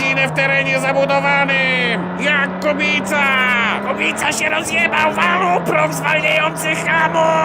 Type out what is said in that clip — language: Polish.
w terenie zabudowanym! Jak Kubica! Kubica się rozjebał, walu, prof zwalniający hamuj!